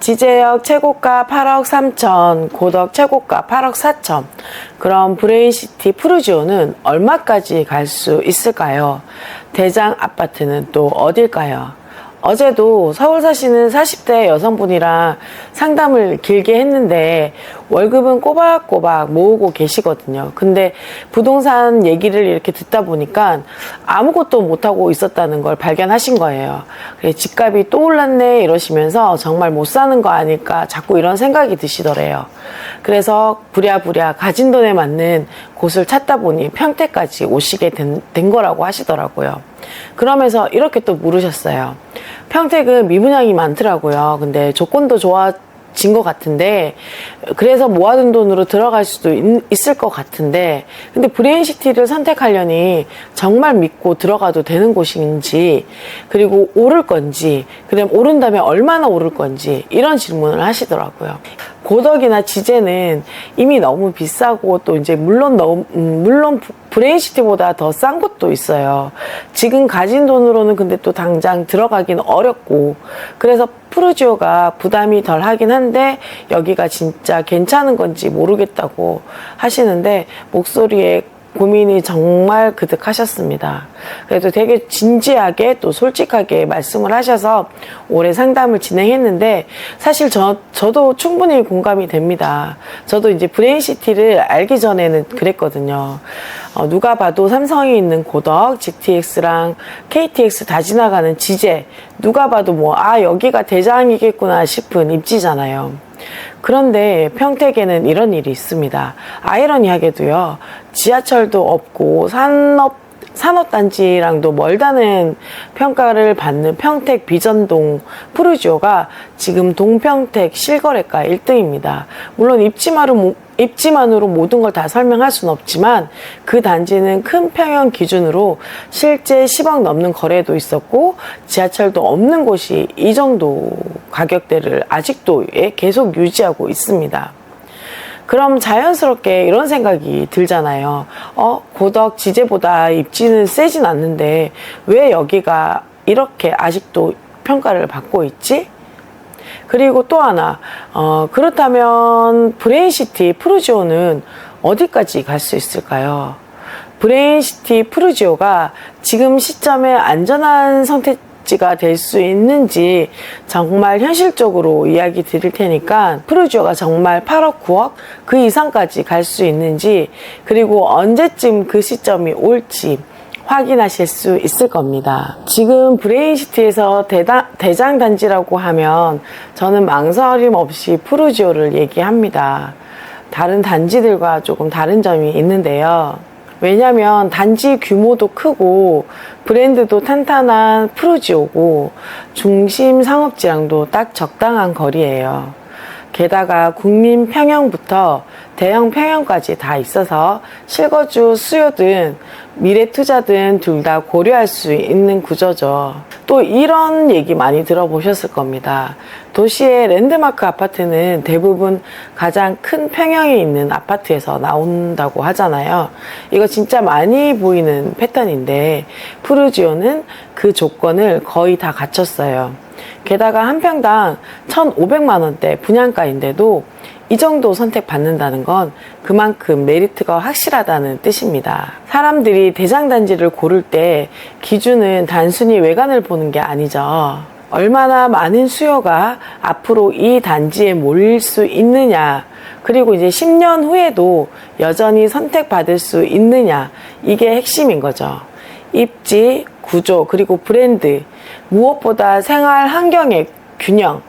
지제역 최고가 8억 3천, 고덕 최고가 8억 4천. 그럼 브레인시티 푸르지오는 얼마까지 갈 수 있을까요? 대장 아파트는 또 어딜까요? 어제도 서울 사시는 40대 여성분이랑 상담을 길게 했는데 월급은 꼬박꼬박 모으고 계시거든요. 근데 부동산 얘기를 이렇게 듣다 보니까 아무것도 못하고 있었다는 걸 발견하신 거예요. 그래, 집값이 또 올랐네 이러시면서 정말 못 사는 거 아닐까 자꾸 이런 생각이 드시더래요. 그래서 부랴부랴 가진 돈에 맞는 곳을 찾다 보니 평택까지 오시게 된, 된 거라고 하시더라고요. 그러면서 이렇게 또 물으셨어요. 평택은 미분양이 많더라고요. 근데 조건도 좋아진 것 같은데 그래서 모아둔 돈으로 들어갈 수도 있, 을것 같은데 근데 브레인시티를 선택하려니 정말 믿고 들어가도 되는 곳인지 그리고 오를 건지 그다음 오른다면 얼마나 오를 건지 이런 질문을 하시더라고요. 고덕이나 지제는 이미 너무 비싸고 또 이제 물론 너무 음, 물론 브레인시티보다 더 싼 곳도 있어요. 지금 가진 돈으로는 근데 또 당장 들어가기는 어렵고 그래서 푸르지오가 부담이 덜 하긴 한데 여기가 진짜 괜찮은 건지 모르겠다고 하시는데 목소리에 고민이 정말 그득하셨습니다. 그래도 되게 진지하게 또 솔직하게 말씀을 하셔서 올해 상담을 진행했는데 사실 저, 저도 충분히 공감이 됩니다. 저도 이제 브레인시티를 알기 전에는 그랬거든요. 어, 누가 봐도 삼성이 있는 고덕, GTX랑 KTX 다 지나가는 지제, 누가 봐도 뭐, 아, 여기가 대장이겠구나 싶은 입지잖아요. 그런데 평택에는 이런 일이 있습니다. 아이러니하게도요, 지하철도 없고 산업 산업단지랑도 멀다는 평가를 받는 평택 비전동 푸르지오가 지금 동평택 실거래가 1등입니다. 물론 입지만으로, 입지만으로 모든 걸 다 설명할 수는 없지만 그 단지는 큰 평형 기준으로 실제 10억 넘는 거래도 있었고 지하철도 없는 곳이 이 정도 가격대를 아직도 계속 유지하고 있습니다. 그럼 자연스럽게 이런 생각이 들잖아요. 어, 고덕 지제보다 입지는 세진 않는데 왜 여기가 이렇게 아직도 평가를 받고 있지? 그리고 또 하나, 어, 그렇다면 브레인시티 프루지오는 어디까지 갈 수 있을까요? 브레인시티 프루지오가 지금 시점에 안전한 복 지가 될 수 있는지 정말 현실적으로 이야기 드릴 테니까 프로지오가 정말 8억, 9억 그 이상까지 갈 수 있는지 그리고 언제쯤 그 시점이 올지 확인하실 수 있을 겁니다. 지금 브레인시티에서 대다, 대장 단지라고 하면 저는 망설임 없이 프루지오를 얘기합니다. 다른 단지들과 조금 다른 점이 있는데요. 왜냐면 단지 규모도 크고 브랜드도 탄탄한 프루지오고 중심 상업지랑도 딱 적당한 거리예요. 게다가 국민 평형부터 대형 평형까지 다 있어서 실거주 수요든 미래 투자든 둘 다 고려할 수 있는 구조죠. 또 이런 얘기 많이 들어보셨을 겁니다. 도시의 랜드마크 아파트는 대부분 가장 큰 평형이 있는 아파트에서 나온다고 하잖아요. 이거 진짜 많이 보이는 패턴인데 푸르지오는 그 조건을 거의 다 갖췄어요. 게다가 한 평당 1,500만 원대 분양가인데도 이 정도 선택받는다는 건 그만큼 메리트가 확실하다는 뜻입니다. 사람들이 대장단지를 고를 때 기준은 단순히 외관을 보는 게 아니죠. 얼마나 많은 수요가 앞으로 이 단지에 몰릴 수 있느냐, 그리고 이제 10년 후에도 여전히 선택받을 수 있느냐, 이게 핵심인 거죠. 입지, 구조, 그리고 브랜드, 무엇보다 생활 환경의 균형,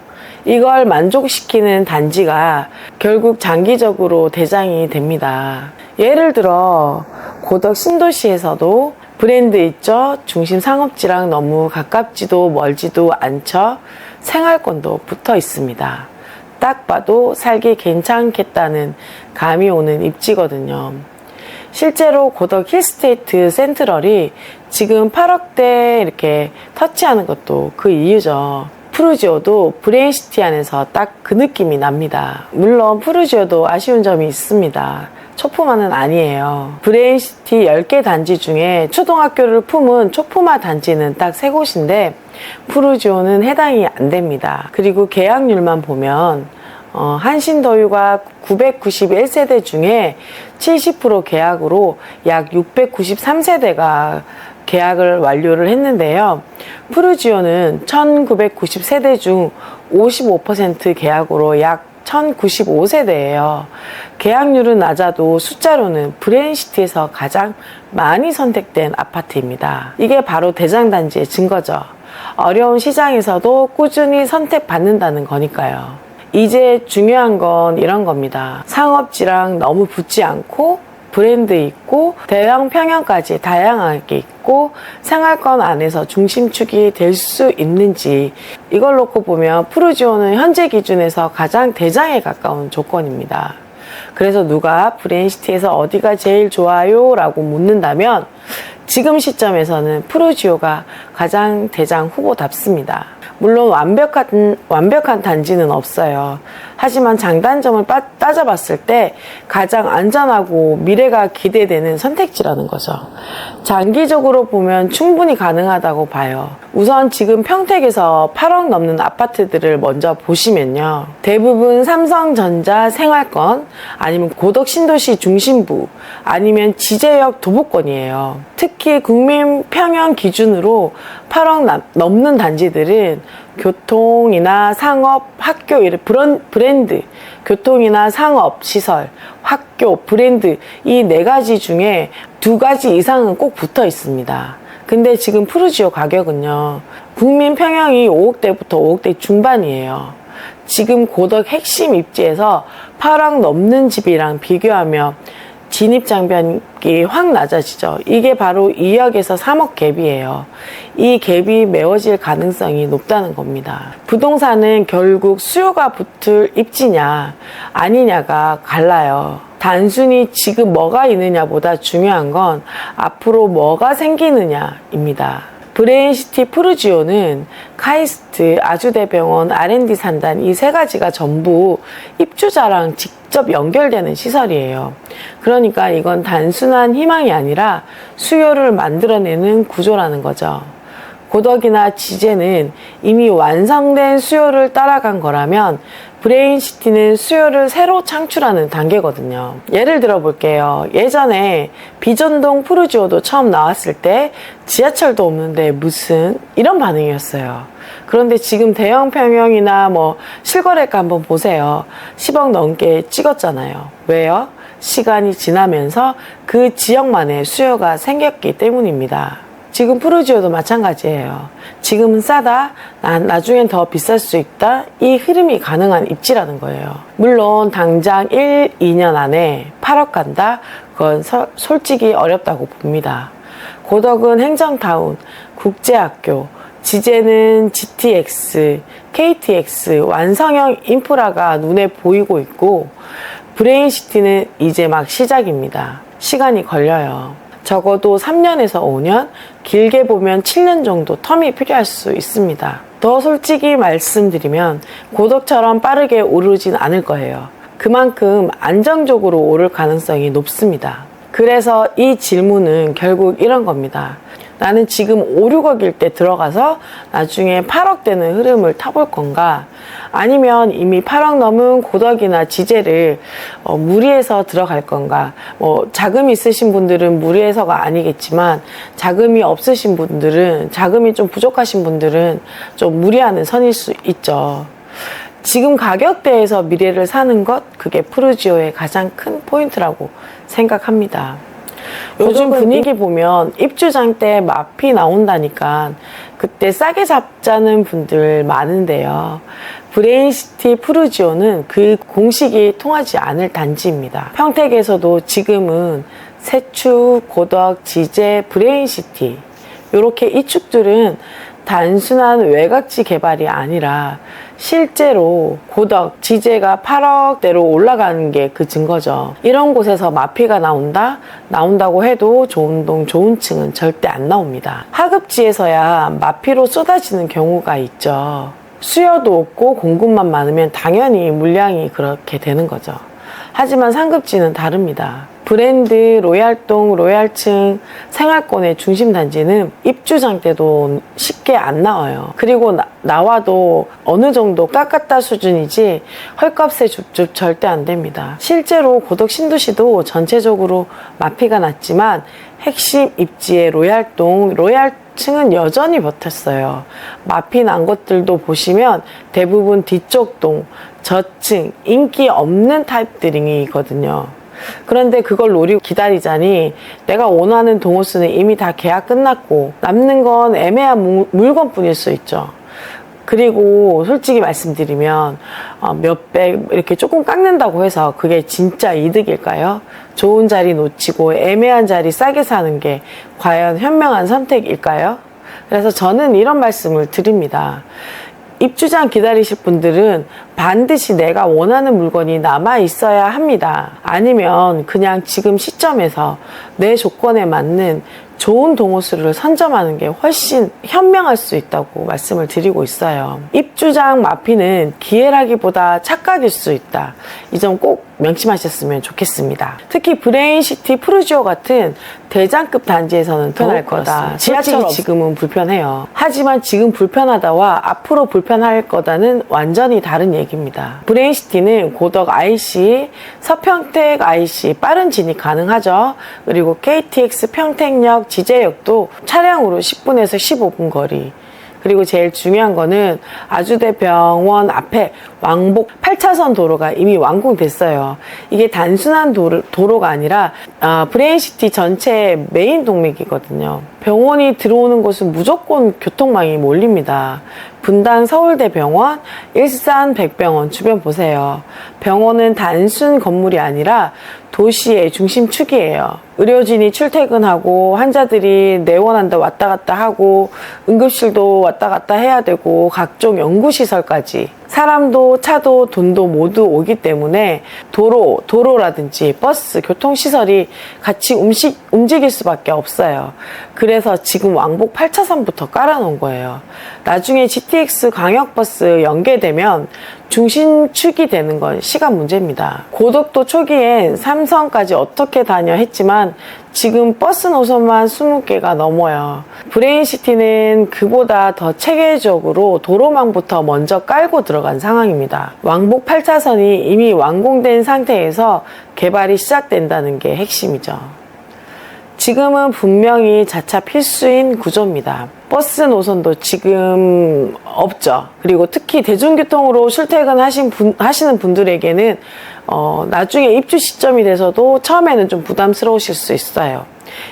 이걸 만족시키는 단지가 결국 장기적으로 대장이 됩니다. 예를 들어 고덕 신도시에서도 브랜드 있죠. 중심 상업지랑 너무 가깝지도 멀지도 않죠. 생활권도 붙어 있습니다. 딱 봐도 살기 괜찮겠다는 감이 오는 입지거든요. 실제로 고덕 힐스테이트 센트럴이 지금 8억대 이렇게 터치하는 것도 그 이유죠. 푸르지오도 브레인시티 안에서 딱 그 느낌이 납니다. 물론 푸르지오도 아쉬운 점이 있습니다. 초포마는 아니에요. 브레인시티 10개 단지 중에 초등학교를 품은 초포마 단지는 딱 3곳인데 푸르지오는 해당이 안 됩니다. 그리고 계약률만 보면 어, 한신더유가 991세대 중에 70% 계약으로 약 693세대가 계약을 완료를 했는데요. 푸르지오는 1990세대 중 55% 계약으로 약 1095세대예요. 계약률은 낮아도 숫자로는 브레인시티에서 가장 많이 선택된 아파트입니다. 이게 바로 대장단지의 증거죠. 어려운 시장에서도 꾸준히 선택받는다는 거니까요. 이제 중요한 건 이런 겁니다. 상업지랑 너무 붙지 않고 브랜드 있고 대형 평형까지 다양하게 있고 생활권 안에서 중심축이 될 수 있는지 이걸 놓고 보면 푸르지오는 현재 기준에서 가장 대장에 가까운 조건입니다. 그래서 누가 브레인시티에서 어디가 제일 좋아요? 라고 묻는다면 지금 시점에서는 푸르지오가 가장 대장 후보답습니다. 물론 완벽한, 완벽한 단지는 없어요. 하지만 장단점을 빠, 따져봤을 때 가장 안전하고 미래가 기대되는 선택지라는 거죠. 장기적으로 보면 충분히 가능하다고 봐요. 우선 지금 평택에서 8억 넘는 아파트들을 먼저 보시면요. 대부분 삼성전자 생활권, 아니면 고덕 신도시 중심부, 아니면 지제역 도보권이에요. 특히 국민 평형 기준으로 8억 넘는 단지들은 교통이나 상업, 학교, 브랜드, 교통이나 상업, 시설, 학교, 브랜드 이 네 가지 중에 두 가지 이상은 꼭 붙어 있습니다. 근데 지금 푸르지오 가격은요, 국민 평형이 5억대부터 5억대 중반이에요. 지금 고덕 핵심 입지에서 8억 넘는 집이랑 비교하면 진입 장벽이 확 낮아지죠. 이게 바로 2억에서 3억 갭이에요. 이 갭이 메워질 가능성이 높다는 겁니다. 부동산은 결국 수요가 붙을 입지냐 아니냐가 갈라요. 단순히 지금 뭐가 있느냐보다 중요한 건 앞으로 뭐가 생기느냐입니다. 브레인시티 푸르지오는 카이스트, 아주대병원, R&D 산단 이 세 가지가 전부 입주자랑 직접 연결되는 시설이에요. 그러니까 이건 단순한 희망이 아니라 수요를 만들어내는 구조라는 거죠. 고덕이나 지제는 이미 완성된 수요를 따라간 거라면 브레인시티는 수요를 새로 창출하는 단계거든요. 예를 들어 볼게요. 예전에 비전동 푸르지오도 처음 나왔을 때 지하철도 없는데 무슨 이런 반응이었어요. 그런데 지금 대형 평형이나 뭐 실거래가 한번 보세요. 10억 넘게 찍었잖아요. 왜요? 시간이 지나면서 그 지역만의 수요가 생겼기 때문입니다. 지금 푸르지오도 마찬가지예요. 지금은 싸다, 나, 나중엔 더 비쌀 수 있다, 이 흐름이 가능한 입지라는 거예요. 물론 당장 1, 2년 안에 8억 간다? 그건 서, 솔직히 어렵다고 봅니다. 고덕은 행정타운, 국제학교, 지제는 GTX, KTX, 완성형 인프라가 눈에 보이고 있고, 브레인시티는 이제 막 시작입니다. 시간이 걸려요. 적어도 3년에서 5년, 길게 보면 7년 정도 텀이 필요할 수 있습니다. 더 솔직히 말씀드리면 고덕처럼 빠르게 오르진 않을 거예요. 그만큼 안정적으로 오를 가능성이 높습니다. 그래서 이 질문은 결국 이런 겁니다. 나는 지금 5, 6억일 때 들어가서 나중에 8억 되는 흐름을 타볼 건가? 아니면 이미 8억 넘은 고덕이나 지제를 어, 무리해서 들어갈 건가? 뭐 자금이 있으신 분들은 무리해서가 아니겠지만 자금이 없으신 분들은 자금이 좀 부족하신 분들은 좀 무리하는 선일 수 있죠. 지금 가격대에서 미래를 사는 것 그게 푸르지오의 가장 큰 포인트라고 생각합니다. 요즘 분위기 보면 입주장 때 마피 나온다니까 그때 싸게 잡자는 분들 많은데요. 브레인시티 푸르지오는 그 공식이 통하지 않을 단지입니다. 평택에서도 지금은 세축, 고덕, 지제, 브레인시티 이렇게 이 축들은 단순한 외곽지 개발이 아니라 실제로 고덕, 지제가 8억대로 올라가는 게 그 증거죠. 이런 곳에서 마피가 나온다? 나온다고 해도 좋은 동, 좋은 층은 절대 안 나옵니다. 하급지에서야 마피로 쏟아지는 경우가 있죠. 수요도 없고 공급만 많으면 당연히 물량이 그렇게 되는 거죠. 하지만 상급지는 다릅니다. 브랜드, 로얄동, 로얄층, 생활권의 중심 단지는 입주장 때도 쉽게 안 나와요. 그리고 나, 와도 어느 정도 깎았다 수준이지 헐값에 줍줍 절대 안 됩니다. 실제로 고덕 신도시도 전체적으로 마피가 났지만 핵심 입지의 로얄동, 로얄 층은 여전히 버텼어요. 마피 난 것들도 보시면 대부분 뒤쪽 동, 저층, 인기 없는 타입들이거든요. 그런데 그걸 노리고 기다리자니 내가 원하는 동호수는 이미 다 계약 끝났고 남는 건 애매한 무- 물건뿐일 수 있죠. 그리고 솔직히 말씀드리면 어, 몇백 이렇게 조금 깎는다고 해서 그게 진짜 이득일까요? 좋은 자리 놓치고 애매한 자리 싸게 사는 게 과연 현명한 선택일까요? 그래서 저는 이런 말씀을 드립니다. 입주장 기다리실 분들은 반드시 내가 원하는 물건이 남아 있어야 합니다. 아니면 그냥 지금 시점에서 내 조건에 맞는 좋은 동호수를 선점하는 게 훨씬 현명할 수 있다고 말씀을 드리고 있어요. 입주장 마피는 기회라기보다 착각일 수 있다. 이 점 꼭 명심하셨으면 좋겠습니다. 특히 브레인시티 프루지오 같은 대장급 단지에서는 편할 거다. 지하철 지금은 불편해요. 하지만 지금 불편하다와 앞으로 불편할 거다는 완전히 다른 얘기입니다. 브레인시티는 고덕 IC, 서평택 IC 빠른 진입 가능하죠. 그리고 KTX 평택역, 지제역도 차량으로 10분에서 15분 거리. 그리고 제일 중요한 거는 아주대 병원 앞에 왕복 8차선 도로가 이미 완공됐어요. 이게 단순한 도로, 도로가 아니라 아, 브레인시티 전체의 메인 동맥이거든요. 병원이 들어오는 곳은 무조건 교통망이 몰립니다. 분당 서울대병원, 일산 백병원 주변 보세요. 병원은 단순 건물이 아니라 도시의 중심축이에요. 의료진이 출퇴근하고 환자들이 내원한다 왔다 갔다 하고 응급실도 왔다 갔다 해야 되고 각종 연구시설까지 사람도 차도 돈도 모두 오기 때문에 도로, 도로라든지 버스, 교통시설이 같이 움직, 움직일 수밖에 없어요. 그래서 지금 왕복 8차선부터 깔아놓은 거예요. 나중에 GTX 광역버스 연계되면 중심축이 되는 건 시간 문제입니다. 고덕도 초기엔 삼성까지 어떻게 다녀 했지만 지금 버스 노선만 20개가 넘어요. 브레인시티는 그보다 더 체계적으로 도로망부터 먼저 깔고 들어간 상황입니다. 왕복 8차선이 이미 완공된 상태에서 개발이 시작된다는 게 핵심이죠. 지금은 분명히 자차 필수인 구조입니다. 버스 노선도 지금 없죠. 그리고 특히 대중교통으로 출퇴근하신 분, 하시는 분들에게는 어, 나중에 입주 시점이 돼서도 처음에는 좀 부담스러우실 수 있어요.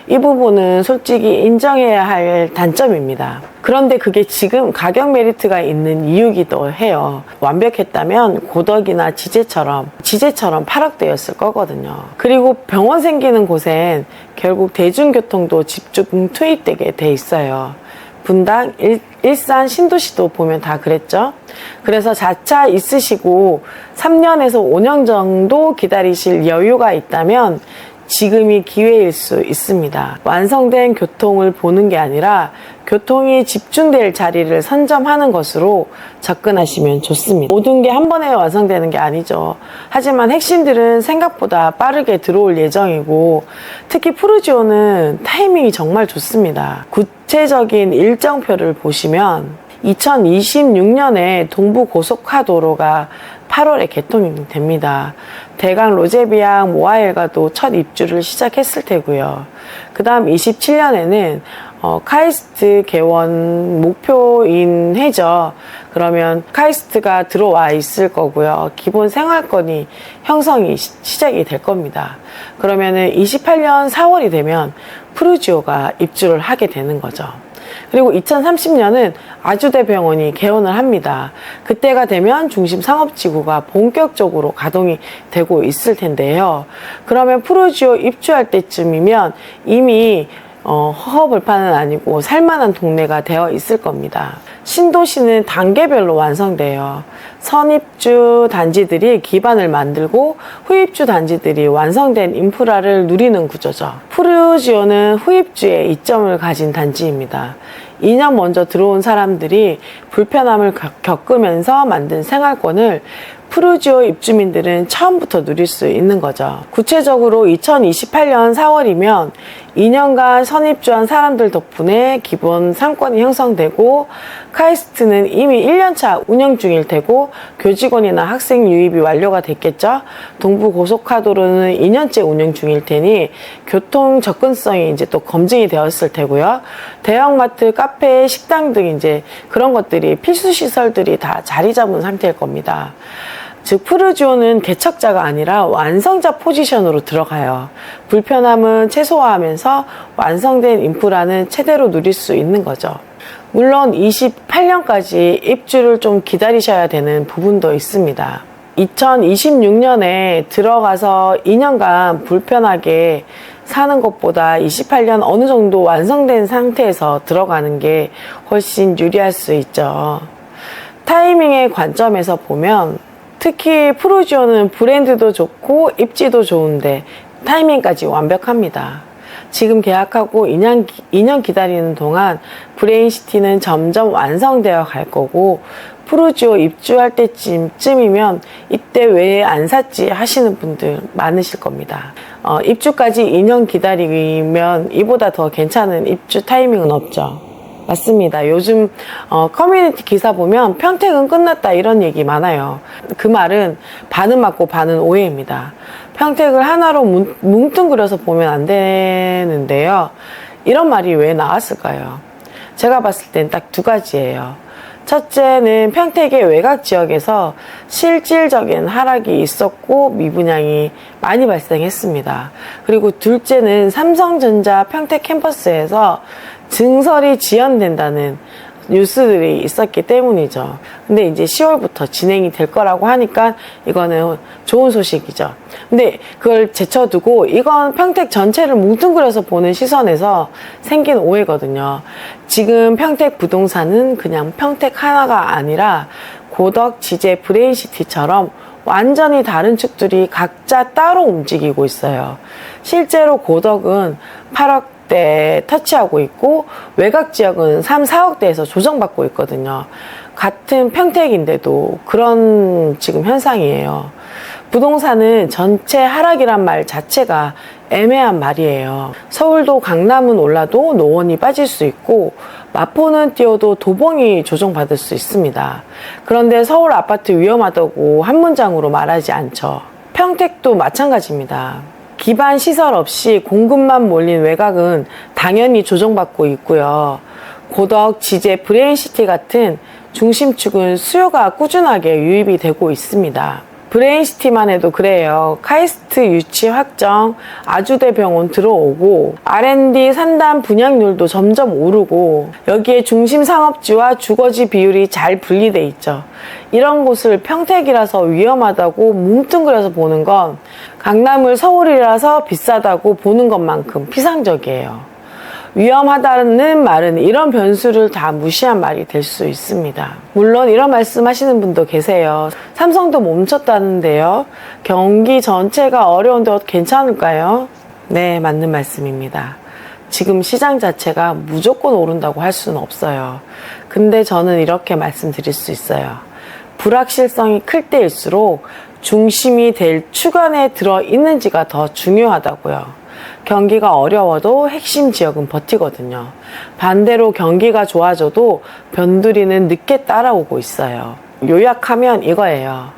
이 부분은 솔직히 인정해야 할 단점입니다. 그런데 그게 지금 가격 메리트가 있는 이유기도 해요. 완벽했다면 고덕이나 지제처럼, 지제처럼 파락되었을 거거든요. 그리고 병원 생기는 곳엔 결국 대중교통도 집중 투입되게 돼 있어요. 분당, 일, 일산, 신도시도 보면 다 그랬죠. 그래서 자차 있으시고 3년에서 5년 정도 기다리실 여유가 있다면 지금이 기회일 수 있습니다. 완성된 교통을 보는 게 아니라 교통이 집중될 자리를 선점하는 것으로 접근하시면 좋습니다. 모든 게 한 번에 완성되는 게 아니죠. 하지만 핵심들은 생각보다 빠르게 들어올 예정이고 특히 푸르지오는 타이밍이 정말 좋습니다. 구체적인 일정표를 보시면 2026년에 동부고속화도로가 8월에 개통이 됩니다. 대강 로제비앙 모아일가도 첫 입주를 시작했을 테고요. 그 다음 27년에는 어, 카이스트 개원 목표인 해죠. 그러면 카이스트가 들어와 있을 거고요. 기본 생활권이 형성이 시, 시작이 될 겁니다. 그러면은 28년 4월이 되면 프루지오가 입주를 하게 되는 거죠. 그리고 2030년은 아주대병원이 개원을 합니다. 그때가 되면 중심 상업지구가 본격적으로 가동이 되고 있을 텐데요. 그러면 프로지오 입주할 때쯤이면 이미 어, 허허벌판은 아니고 살만한 동네가 되어 있을 겁니다. 신도시는 단계별로 완성돼요. 선입주 단지들이 기반을 만들고 후입주 단지들이 완성된 인프라를 누리는 구조죠. 푸르지오는 후입주의 이점을 가진 단지입니다. 2년 먼저 들어온 사람들이 불편함을 겪- 겪으면서 만든 생활권을 푸르지오 입주민들은 처음부터 누릴 수 있는 거죠. 구체적으로 2028년 4월이면 2년간 선입주한 사람들 덕분에 기본 상권이 형성되고 카이스트는 이미 1년차 운영 중일 테고 교직원이나 학생 유입이 완료가 됐겠죠. 동부 고속화도로는 2년째 운영 중일 테니 교통 접근성이 이제 또 검증이 되었을 테고요. 대형마트, 카페, 식당 등 이제 그런 것들이 필수 시설들이 다 자리 잡은 상태일 겁니다. 즉 푸르지오는 개척자가 아니라 완성자 포지션으로 들어가요. 불편함은 최소화하면서 완성된 인프라는 최대로 누릴 수 있는 거죠. 물론 28년까지 입주를 좀 기다리셔야 되는 부분도 있습니다. 2026년에 들어가서 2년간 불편하게 사는 것보다 28년 어느 정도 완성된 상태에서 들어가는 게 훨씬 유리할 수 있죠. 타이밍의 관점에서 보면 특히 프로지오는 브랜드도 좋고 입지도 좋은데 타이밍까지 완벽합니다. 지금 계약하고 2년, 2년 기다리는 동안 브레인시티는 점점 완성되어 갈 거고 프로지오 입주할 때쯤이면 이때 왜 안 샀지 하시는 분들 많으실 겁니다. 어, 입주까지 2년 기다리면 이보다 더 괜찮은 입주 타이밍은 없죠. 맞습니다. 요즘 어, 커뮤니티 기사 보면 평택은 끝났다 이런 얘기 많아요. 그 말은 반은 맞고 반은 오해입니다. 평택을 하나로 뭉, 뭉뚱그려서 보면 안 되는데요. 이런 말이 왜 나왔을까요? 제가 봤을 땐 딱 두 가지예요. 첫째는 평택의 외곽 지역에서 실질적인 하락이 있었고 미분양이 많이 발생했습니다. 그리고 둘째는 삼성전자 평택 캠퍼스에서 증설이 지연된다는 뉴스들이 있었기 때문이죠. 근데 이제 10월부터 진행이 될 거라고 하니까 이거는 좋은 소식이죠. 근데 그걸 제쳐두고 이건 평택 전체를 뭉뚱그려서 보는 시선에서 생긴 오해거든요. 지금 평택 부동산은 그냥 평택 하나가 아니라 고덕, 지제, 브레인시티처럼 완전히 다른 축들이 각자 따로 움직이고 있어요. 실제로 고덕은 8억 대 터치하고 있고 외곽 지역은 3, 4억대에서 조정받고 있거든요. 같은 평택인데도 그런 지금 현상이에요. 부동산은 전체 하락이란 말 자체가 애매한 말이에요. 서울도 강남은 올라도 노원이 빠질 수 있고 마포는 뛰어도 도봉이 조정받을 수 있습니다. 그런데 서울 아파트 위험하다고 한 문장으로 말하지 않죠. 평택도 마찬가지입니다. 기반 시설 없이 공급만 몰린 외곽은 당연히 조정받고 있고요. 고덕, 지제, 브레인시티 같은 중심축은 수요가 꾸준하게 유입이 되고 있습니다. 브레인시티만 해도 그래요. 카이스트 유치 확정, 아주대 병원 들어오고, R&D 산단 분양률도 점점 오르고, 여기에 중심 상업지와 주거지 비율이 잘 분리돼 있죠. 이런 곳을 평택이라서 위험하다고 뭉뚱그려서 보는 건 강남을 서울이라서 비싸다고 보는 것만큼 피상적이에요. 위험하다는 말은 이런 변수를 다 무시한 말이 될 수 있습니다. 물론 이런 말씀 하시는 분도 계세요. 삼성도 멈췄다는데요. 경기 전체가 어려운데 괜찮을까요? 네, 맞는 말씀입니다. 지금 시장 자체가 무조건 오른다고 할 수는 없어요. 근데 저는 이렇게 말씀드릴 수 있어요. 불확실성이 클 때일수록 중심이 될 추간에 들어 있는지가 더 중요하다고요. 경기가 어려워도 핵심 지역은 버티거든요. 반대로 경기가 좋아져도 변두리는 늦게 따라오고 있어요. 요약하면 이거예요.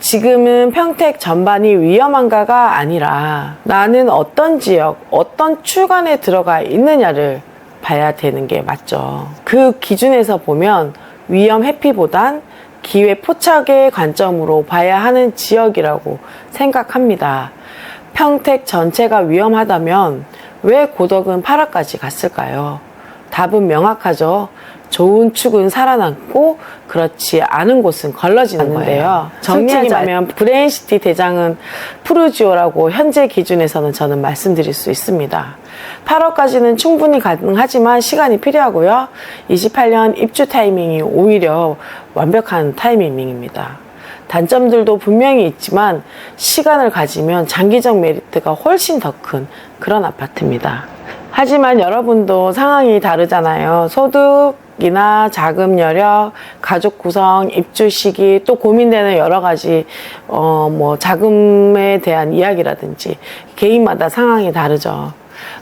지금은 평택 전반이 위험한가가 아니라 나는 어떤 지역, 어떤 추간에 들어가 있느냐를 봐야 되는 게 맞죠. 그 기준에서 보면 위험 회피보단 기회 포착의 관점으로 봐야 하는 지역이라고 생각합니다. 평택 전체가 위험하다면 왜 고덕은 8화까지 갔을까요? 답은 명확하죠. 좋은 축은 살아남고 그렇지 않은 곳은 걸러지는 거예요. 정리하자면 브레인시티 대장은 푸르지오라고 현재 기준에서는 저는 말씀드릴 수 있습니다. 8월까지는 충분히 가능하지만 시간이 필요하고요. 28년 입주 타이밍이 오히려 완벽한 타이밍입니다. 단점들도 분명히 있지만 시간을 가지면 장기적 메리트가 훨씬 더 큰 그런 아파트입니다. 하지만 여러분도 상황이 다르잖아요. 소득 이나 자금 여력, 가족 구성, 입주 시기, 또 고민되는 여러 가지, 어, 뭐, 자금에 대한 이야기라든지, 개인마다 상황이 다르죠.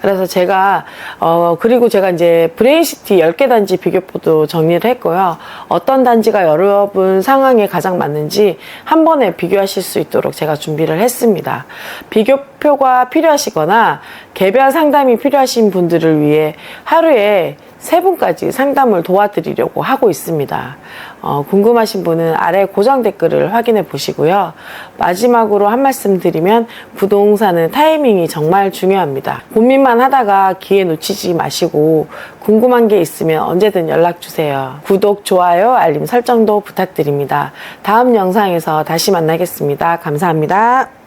그래서 제가 어 그리고 제가 이제 브레인시티 10개 단지 비교표도 정리를 했고요. 어떤 단지가 여러분 상황에 가장 맞는지 한 번에 비교하실 수 있도록 제가 준비를 했습니다. 비교표가 필요하시거나 개별 상담이 필요하신 분들을 위해 하루에 세 분까지 상담을 도와드리려고 하고 있습니다. 어, 궁금하신 분은 아래 고정 댓글을 확인해 보시고요. 마지막으로 한 말씀 드리면 부동산은 타이밍이 정말 중요합니다. 고민만 하다가 기회 놓치지 마시고 궁금한 게 있으면 언제든 연락 주세요. 구독, 좋아요, 알림 설정도 부탁드립니다. 다음 영상에서 다시 만나겠습니다. 감사합니다.